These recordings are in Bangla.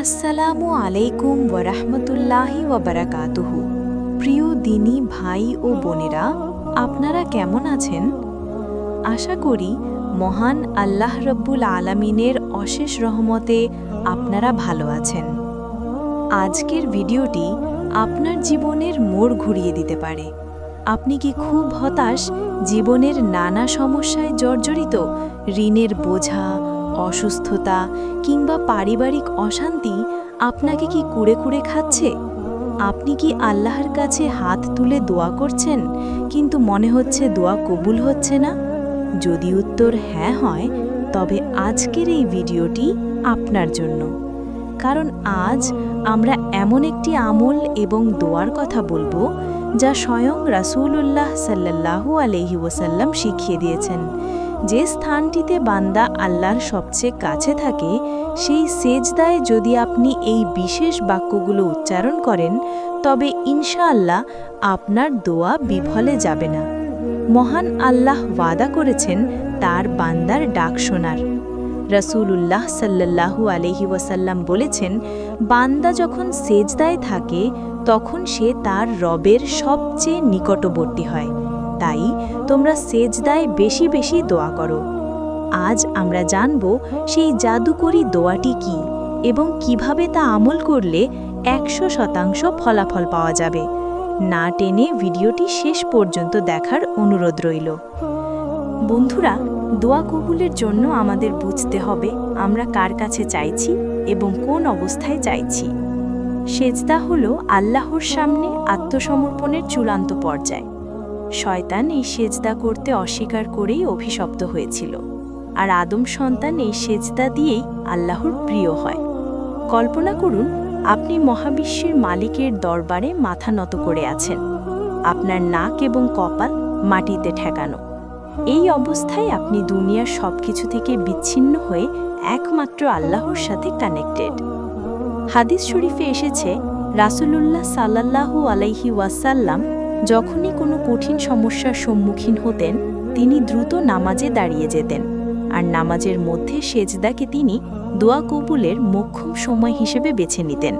আসসালামু আলাইকুম ওরহমতুল্লাহি ওবরাকাতুহু প্রিয় দিনী ভাই ও বোনেরা, আপনারা কেমন আছেন? আশা করি মহান আল্লাহ রব্বুল আলামিনের অশেষ রহমতে আপনারা ভালো আছেন। আজকের ভিডিওটি আপনার জীবনের মোড় ঘুরিয়ে দিতে পারে। আপনি কি খুব হতাশ? জীবনের নানা সমস্যায় জর্জরিত? ঋণের বোঝা অসুস্থতা কিংবা পারিবারিক অশান্তি আপনাকে কি কুড়ে কুড়ে খাচ্ছে? আপনি কি আল্লাহর কাছে হাত তুলে দোয়া করছেন, কিন্তু মনে হচ্ছে দোয়া কবুল হচ্ছে না? যদি উত্তর হ্যাঁ হয়, তবে আজকের এই ভিডিওটি আপনার জন্য। কারণ আজ আমরা এমন একটি আমল এবং দোয়ার কথা বলব, যা স্বয়ং রাসূলুল্লাহ সাল্লাল্লাহু আলহি ওসাল্লাম শিখিয়ে দিয়েছেন। যে স্থানটিতে বান্দা আল্লাহর সবচেয়ে কাছে থাকে, সেই সেজদায় যদি আপনি এই বিশেষ বাক্যগুলো উচ্চারণ করেন, তবে ইনশাআল্লাহ আপনার দোয়া বিফলে যাবে না। মহান আল্লাহ ওয়াদা করেছেন তার বান্দার ডাক শোনার। রসুলুল্লাহ সাল্লাল্লাহু আলহি ওয়াসাল্লাম বলেছেন, বান্দা যখন সেজদায় থাকে, তখন সে তার রবের সবচেয়ে নিকটবর্তী হয়। তাই তোমরা সেজদায় বেশি বেশি দোয়া করো। আজ আমরা জানব সেই জাদুকরী দোয়াটি কি এবং কীভাবে তা আমল করলে একশো শতাংশ ফলাফল পাওয়া যাবে। না টেনে ভিডিওটি শেষ পর্যন্ত দেখার অনুরোধ রইল। বন্ধুরা, দোয়া কবুলের জন্য আমাদের বুঝতে হবে আমরা কার কাছে চাইছি এবং কোন অবস্থায় চাইছি। সেজদা হল আল্লাহর সামনে আত্মসমর্পণের চূড়ান্ত পর্যায়। শয়তান এই সেজদা করতে অস্বীকার করেই অভিশপ্ত হয়েছিল। আর আদম সন্তান এই সেজদা দিয়েই আল্লাহর প্রিয় হয়। কল্পনা করুন, আপনি মহাবিশ্বের মালিকের দরবারে মাথা নত করে আছেন। আপনার নাক এবং কপাল মাটিতে ঠেকানো। এই অবস্থায় আপনি দুনিয়ার সবকিছু থেকে বিচ্ছিন্ন হয়ে একমাত্র আল্লাহর সাথে কানেক্টেড হাদিস শরীফে এসেছে, রাসূলুল্লাহ সাল্লাল্লাহু আলাইহি ওয়াসাল্লাম যখনই কোনো কঠিন সমস্যার সম্মুখীন হতেন, তিনি দ্রুত নামাজে দাঁড়িয়ে যেতেন। আর নামাজের মধ্যে সেজদাকে তিনি দোয়া কবুলের মোক্ষম সময় হিসেবে বেছে নিতেন।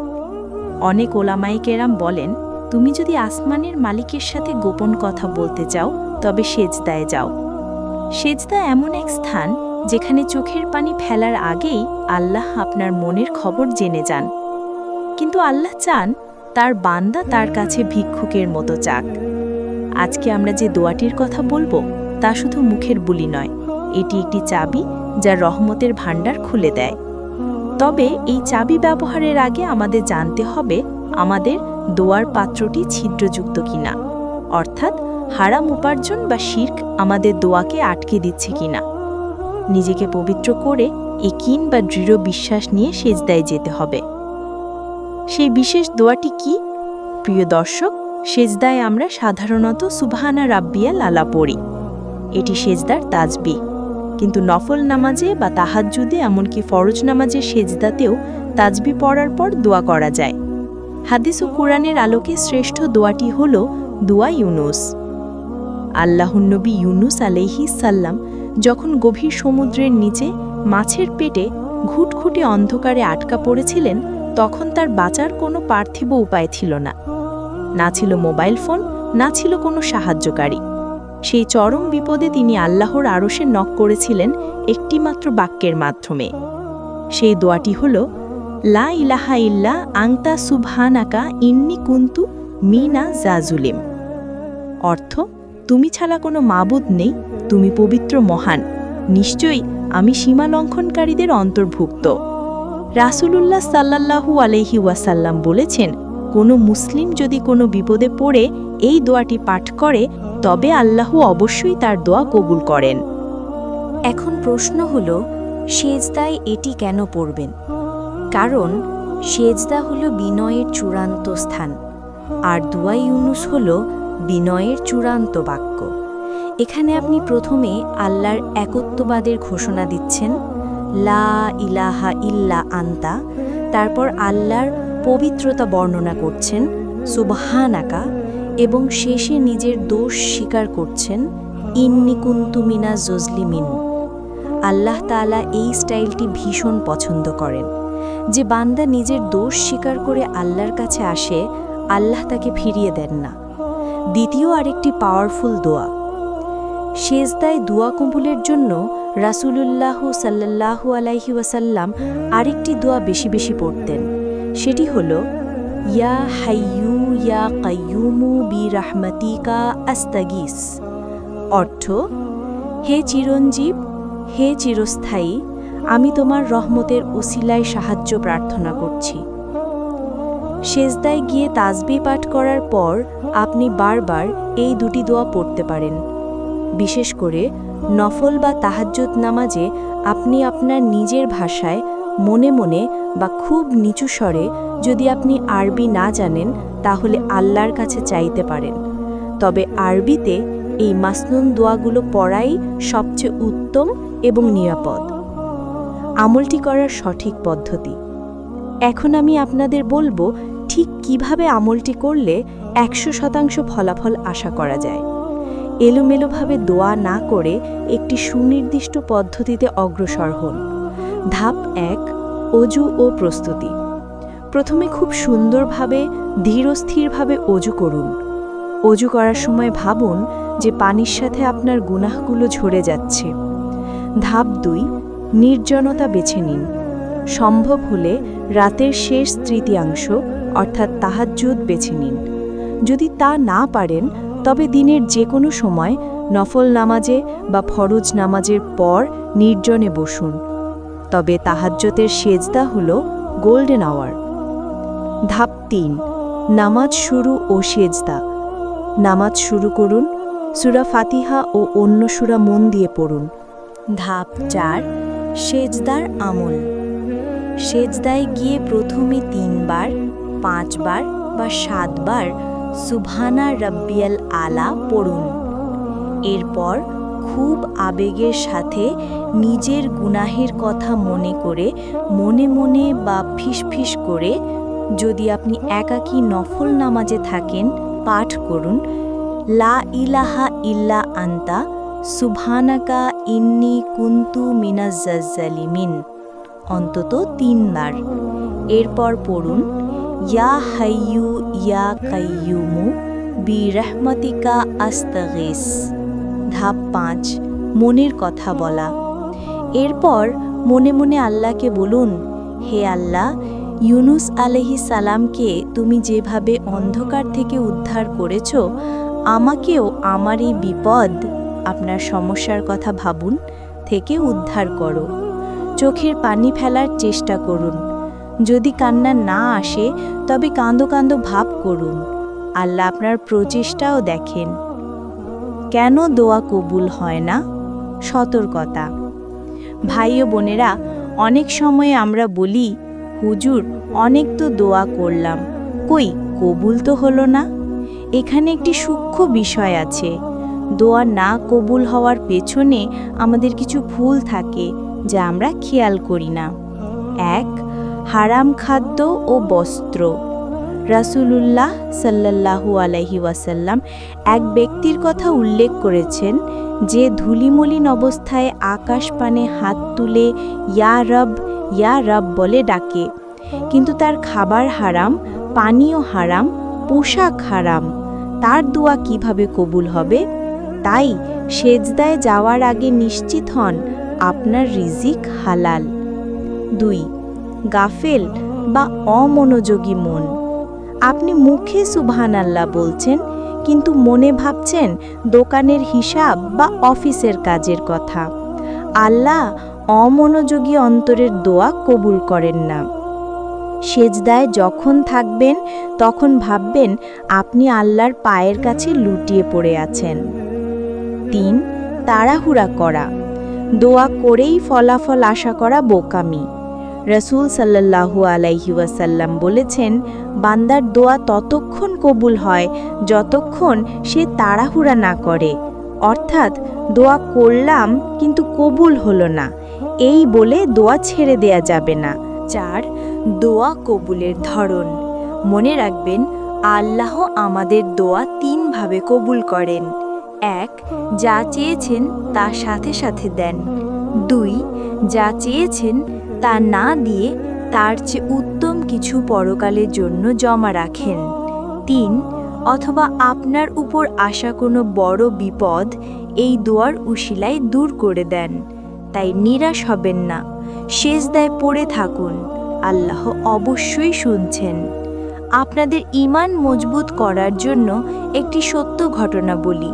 অনেক ওলামাই কেরাম বলেন, তুমি যদি আসমানের মালিকের সাথে গোপন কথা বলতে চাও, তবে সেজদায় যাও। সেজদা এমন এক স্থান যেখানে চোখের পানি ফেলার আগেই আল্লাহ আপনার মনের খবর জেনে যান। কিন্তু আল্লাহ চান তার বান্দা তার কাছে ভিক্ষুকের মতো চাক আজকে আমরা যে দোয়াটির কথা বলব, তা শুধু মুখের বুলি নয়, এটি একটি চাবি যা রহমতের ভাণ্ডার খুলে দেয়। তবে এই চাবি ব্যবহারের আগে আমাদের জানতে হবে, আমাদের দোয়ার পাত্রটি ছিদ্রযুক্ত কিনা, অর্থাৎ হারাম উপার্জন বা শির্ক আমাদের দোয়াকে আটকে দিচ্ছে কিনা। নিজেকে পবিত্র করে একিন বা দৃঢ় বিশ্বাস নিয়ে সেজদায় যেতে হবে। সেই বিশেষ দোয়াটি কি? প্রিয় দর্শক, সেজদায় আমরা সাধারণত সুবহানা রাব্বিয়া লালা পড়ি। এটি সেজদার তাজবি। কিন্তু নফল নামাজে বা তাহাজ্জুদে এমনকি ফরজ নামাজের সেজদাতেও তাজবি পড়ার পর দোয়া করা যায়। হাদিস ও কোরআনের আলোকে শ্রেষ্ঠ দোয়াটি হল দোয়া ইউনুস। আল্লাহনবী ইউনুস আলাইহি সাল্লাম যখন গভীর সমুদ্রের নিচে মাছের পেটে ঘুটঘুটে অন্ধকারে আটকা পড়েছিলেন তখন তার বাঁচার কোনো পার্থিব উপায় ছিল না। না ছিল মোবাইল ফোন, না ছিল কোনো সাহায্যকারী। সেই চরম বিপদে তিনি আল্লাহর আরশে নক করেছিলেন একটিমাত্র বাক্যের মাধ্যমে। সেই দোয়াটি হল, লা ইলাহা ইল্লা আংতা সুবহানাকা ইন্নি কুন্তু মিনা জাজুলিম অর্থ, তুমি ছাড়া কোনো মাবুদ নেই, তুমি পবিত্র মহান। নিশ্চয়ই আমি সীমা লঙ্ঘনকারীদের অন্তর্ভুক্ত। রাসূলুল্লাহ সাল্লাল্লাহু আলহি ওয়াসাল্লাম বলেছেন, কোনো মুসলিম যদি কোনো বিপদে পড়ে, এই দোয়াটি পাঠ করে, তবে আল্লাহ অবশ্যই তার দোয়া কবুল করেন। এখন প্রশ্ন হল, সেজদায় এটি কেন পড়বেন? কারণ, সেজদা হল বিনয়ের চূড়ান্ত স্থান, আর দুয়া ইউনুস হল বিনয়ের চূড়ান্ত বাক্য। এখানে আপনি প্রথমে আল্লাহর একত্ববাদের ঘোষণা দিচ্ছেন। লা ইলাহা ইল্লা আন্তা, তারপর আল্লাহর পবিত্রতা বর্ণনা করছেন, সুবহানাকা, এবং শেষে নিজের দোষ স্বীকার করছেন, ইন্নি কুন্তুমিনা জজলিমিন। আল্লাহ তাআলা এই স্টাইলটি ভীষণ পছন্দ করেন। যে বান্দা নিজের দোষ স্বীকার করে আল্লাহর কাছে আসে, আল্লাহ তাকে ফিরিয়ে দেন না। দ্বিতীয় আরেকটি পাওয়ারফুল দোয়া। শেষদায় দোয়া কবুলের জন্য রাসূলুল্লাহ সাল্লাল্লাহু আলাইহি ওয়াসাল্লাম আরেকটি দোয়া বেশি বেশি পড়তেন। সেটি হল, ইয়া হাইয়ু ইয়া কাইয়ুমু বি রাহমাতিকা আস্তাগিস। অর্থ, হে চিরঞ্জীব, হে চিরস্থায়ী, আমি তোমার রহমতের ওসিলায় সাহায্য প্রার্থনা করছি। সেজদায় গিয়ে তাজবি পাঠ করার পর আপনি বারবার এই দুটি দোয়া পড়তে পারেন। বিশেষ করে নফল বা তাহাজ্জুদ নামাজে আপনি আপনার নিজের ভাষায় মনে মনে বা খুব নিচু স্বরে যদি আপনি আরবি না জানেন, তাহলে আল্লাহর কাছে চাইতে পারেন। তবে আরবিতে এই মাসনুন দোয়াগুলো পড়াই সবচেয়ে উত্তম এবং নিরাপদ। আমলটি করার সঠিক পদ্ধতি। এখন আমি আপনাদের বলব, ঠিক কীভাবে আমলটি করলে একশো শতাংশ ফলাফল আশা করা যায়। এলোমেলোভাবে দোয়া না করে একটি সুনির্দিষ্ট পদ্ধতিতে অগ্রসর হন। ধাপ এক, অজু ও প্রস্তুতি। প্রথমে খুব সুন্দরভাবে, ধীরস্থিরভাবে অজু করুন। অজু করার সময় ভাবুন যে পানির সাথে আপনার গুনাহগুলো ঝরে যাচ্ছে। ধাপ দুই, নির্জনতা বেছে নিন। সম্ভব হলে রাতের শেষ তৃতীয়াংশ, অর্থাৎ তাহাজ্জুদ বেছে নিন। যদি তা না পারেন তবে দিনের যে কোনো সময় নফল নামাজে বা ফরজ নামাজের পর নির্জনে বসুন। তবে তাহাজ্জতের সেজদা হল গোল্ডেন আওয়ার। ধাপ তিন, নামাজ শুরু ও সেজদা। নামাজ শুরু করুন, সুরা ফাতিহা ও অন্য সুরা মন দিয়ে পড়ুন। ধাপ চার, সেজদার আমল। সেজদায় গিয়ে প্রথমে তিনবার, পাঁচবার বা সাতবার সুবহানা রব্বিয়াল আলা পড়ুন। এরপর খুব আবেগের সাথে নিজের গুনাহের কথা মনে করে, মনে মনে বা ফিসফিস করে যদি আপনি একাকী নফল নামাজে থাকেন, পাঠ করুন, লা ইলাহা ইল্লা আন্তা, সুবহানাকা ইন্নি কুন্তু মিনাজ্জালিমিন অন্তত তিনবার। এরপর পড়ুন ইয়া হাইয়ু ইয়া কাইয়ুমু বি রহমতিকা আস্তাগিস ধাপ পাঁচ, মনের কথা বলা। এরপর মনে মনে আল্লাহকে বলুন, হে আল্লাহ, ইউনুস আলহি সালামকে তুমি যেভাবে অন্ধকার থেকে উদ্ধার করেছ, আমাকেও আমার এই বিপদ, আপনার সমস্যার কথা ভাবুন, থেকে উদ্ধার করো। চোখের পানি ফেলার চেষ্টা করুন। যদি কান্না না আসে, তবে কাঁদো কাঁদো ভাব করুন। আল্লাহ আপনার প্রচেষ্টাও দেখেন। কেন দোয়া কবুল হয় না? সতর্কতা। ভাই ও বোনেরা, অনেক সময়ে আমরা বলি, হুজুর, অনেক তো দোয়া করলাম। কই, কবুল তো হলো না? এখানে একটি সূক্ষ্ম বিষয় আছে। দোয়া না কবুল হওয়ার পেছনে আমাদের কিছু ভুল থাকে, যা আমরা খেয়াল করি না। এক হারাম খাদ্য ও বস্ত্র। রাসূলুল্লাহ সাল্লাল্লাহু আলাইহি ওয়াসাল্লাম এক ব্যক্তির কথা উল্লেখ করেছেন যে ধুলিমলিন অবস্থায় আকাশ পানে হাত তুলে ইয়া রব ইয়া রব বলে ডাকে। কিন্তু তার খাবার হারাম, পানীয় হারাম, পোশাক হারাম। তার দোয়া কীভাবে কবুল হবে? তাই সেজদায় যাওয়ার আগে নিশ্চিত হন, আপনার রিজিক হালাল। দুই গাফেল বা অমনোযোগী মন। আপনি মুখে সুবহান আল্লাহ বলছেন, কিন্তু মনে ভাবছেন দোকানের হিসাব বা অফিসের কাজের কথা। আল্লাহ অমনোযোগী অন্তরের দোয়া কবুল করেন না। সেজদায় যখন থাকবেন, তখন ভাববেন আপনি আল্লাহর পায়ের কাছে লুটিয়ে পড়ে আছেন। তিন, তাড়াহুড়া করা। দোয়া করেই ফলাফল আশা করা বোকামি। রসুল সাল্লাল্লাহু আলাইহি ওয়াসাল্লাম বলেছেন, বান্দার দোয়া ততক্ষণ কবুল হয় যতক্ষণ সে তাড়াহুড়া না করে। অর্থাৎ, দোয়া করলাম কিন্তু কবুল হলো না। এই বলে দোয়া ছেড়ে দেয়া যাবে না। চার, দোয়া কবুলের ধরন। মনে রাখবেন, আল্লাহ আমাদের দোয়া তিনভাবে কবুল করেন। এক, যা চেয়েছেন তা সাথে সাথে দেন। দুই, যা চেয়েছেন তা না দিয়ে তার চেয়ে উত্তম কিছু পরকালের জন্য জমা রাখেন। তিন, অথবা আপনার উপর আসা কোনো বড় বিপদ এই দোয়ার উশিলায় দূর করে দেন, তাই নিরাশ হবেন না শেষদায় পড়ে থাকুন, আল্লাহ অবশ্যই শুনছেন। আপনাদের ইমান মজবুত করার জন্য একটি সত্য ঘটনা বলি।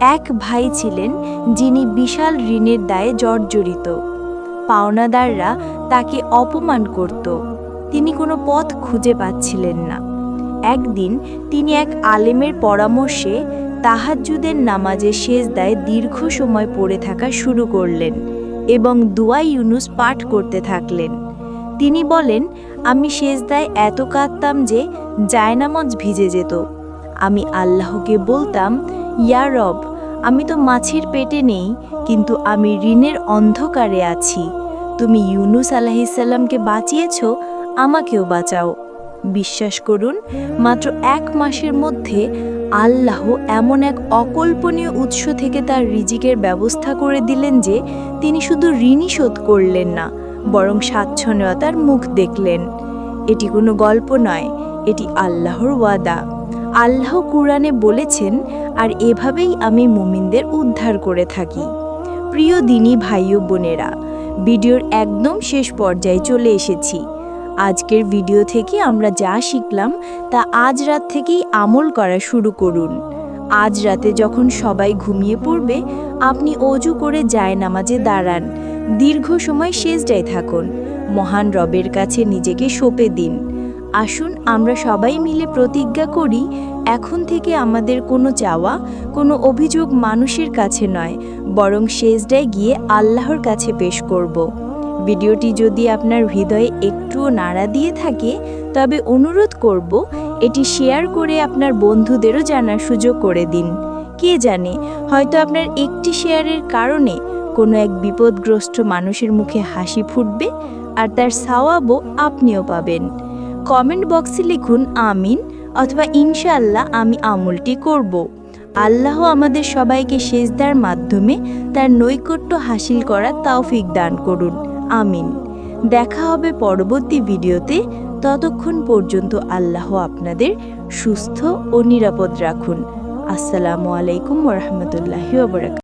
এক ভাই ছিলেন যিনি বিশাল ঋণের দায়ে জর্জরিত। পাওনাদাররা তাকে অপমান করত। তিনি কোনো পথ খুঁজে পাচ্ছিলেন না। একদিন তিনি এক আলেমের পরামর্শে তাহাজ্জুদের নামাজে শেষদায় দীর্ঘ সময় পড়ে থাকা শুরু করলেন এবং দুয়া ইউনুস পাঠ করতে থাকলেন। তিনি বলেন, আমি শেষদায় এত কাঁদতাম যে জায়নামাজ ভিজে যেত। আমি আল্লাহকে বলতাম, ইয়া রব, আমি তো মাছের পেটে নেই, কিন্তু আমি ঋণের অন্ধকারে আছি। তুমি ইউনুস আলাহিসাল্লামকে বাঁচিয়েছ, আমাকেও বাঁচাও। বিশ্বাস করুন, মাত্র এক মাসের মধ্যে আল্লাহ এমন এক অকল্পনীয় উৎস থেকে তার রিজিকের ব্যবস্থা করে দিলেন যে তিনি শুধু ঋণই শোধ করলেন না, বরং স্বাচ্ছন্দ্যতার মুখ দেখলেন। এটি কোনো গল্প নয়, এটি আল্লাহর ওয়াদা। আল্লাহ কুরআনে বলেছেন, আর এভাবেই আমি মুমিনদের উদ্ধার করে থাকি। প্রিয় দিনী ভাই ও বোনেরা, ভিডিওর একদম শেষ পর্যায়ে চলে এসেছি। আজকের ভিডিও থেকে আমরা যা শিখলাম, তা আজ রাত থেকেই আমল করা শুরু করুন। আজ রাতে যখন সবাই ঘুমিয়ে পড়বে, আপনি অজু করে যায় নামাজে দাঁড়ান। দীর্ঘ সময় শেষটায় থাকুন। মহান রবের কাছে নিজেকে সঁপে দিন। আসুন আমরা সবাই মিলে প্রতিজ্ঞা করি, এখন থেকে আমাদের কোনো চাওয়া, কোনো অভিযোগ মানুষের কাছে নয়, বরং শেষটায় গিয়ে আল্লাহর কাছে পেশ করব। ভিডিওটি যদি আপনার হৃদয়ে একটুও নাড়া দিয়ে থাকে, তবে অনুরোধ করব, এটি শেয়ার করে আপনার বন্ধুদেরও জানার সুযোগ করে দিন। কে জানে, হয়তো আপনার একটি শেয়ারের কারণে কোনো এক বিপদগ্রস্ত মানুষের মুখে হাসি ফুটবে, আর তার সাওয়াবও আপনিও পাবেন। কমেন্ট বক্সে লিখুন আমিন অথবা ইনশাআল্লাহ আমি আমলটি করব। আল্লাহ আমাদের সবাইকে সেজদার মাধ্যমে তার নৈকট্য হাসিল করার তৌফিক দান করুন। আমিন। দেখা হবে পরবর্তী ভিডিওতে। ততক্ষণ পর্যন্ত আল্লাহ আপনাদের সুস্থ ও নিরাপদ রাখুন। আসসালামু আলাইকুম রহমতুল্লাহি ওবরাক